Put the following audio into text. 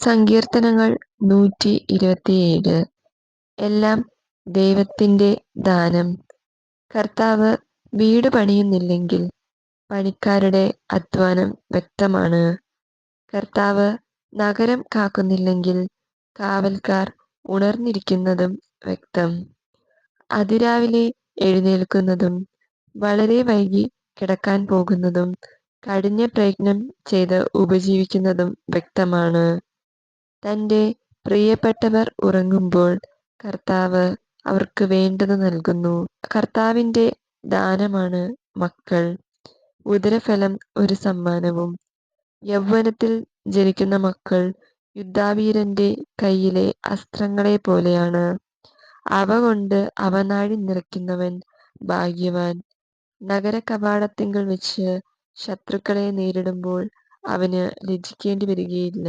സങ്കീർത്തനങ്ങൾ നൂറ്റി ഇരുപത്തിയേഴ് എല്ലാം ദൈവത്തിന്റെ ദാനം. കർത്താവ് വീട് പണിയുന്നില്ലെങ്കിൽ പണിക്കാരുടെ അധ്വാനം വ്യക്തമാണ്. കർത്താവ് നഗരം കാക്കുന്നില്ലെങ്കിൽ കാവൽക്കാർ ഉണർന്നിരിക്കുന്നതും വ്യക്തം. അതിരാവിലെ എഴുന്നേൽക്കുന്നതും വളരെ വൈകി കിടക്കാൻ പോകുന്നതും കഠിന പ്രയത്നം ചെയ്ത് ഉപജീവിക്കുന്നതും വ്യക്തമാണ്. തന്റെ പ്രിയപ്പെട്ടവർ ഉറങ്ങുമ്പോൾ കർത്താവ് അവർക്ക് വേണ്ടത് നൽകുന്നു. കർത്താവിന്റെ ദാനമാണ് മക്കൾ. ഉദരഫലം ഒരു സമ്മാനവും. യൗവനത്തിൽ ജനിക്കുന്ന മക്കൾ യുദ്ധാവീരന്റെ കയ്യിലെ അസ്ത്രങ്ങളെ പോലെയാണ്. അവ കൊണ്ട് അവനാഴി നിറയ്ക്കുന്നവൻ ഭാഗ്യവാൻ. നഗര കവാടത്തിങ്കൽ വെച്ച് ശത്രുക്കളെ നേരിടുമ്പോൾ അവന് ലജ്ജിക്കേണ്ടി വരികയില്ല.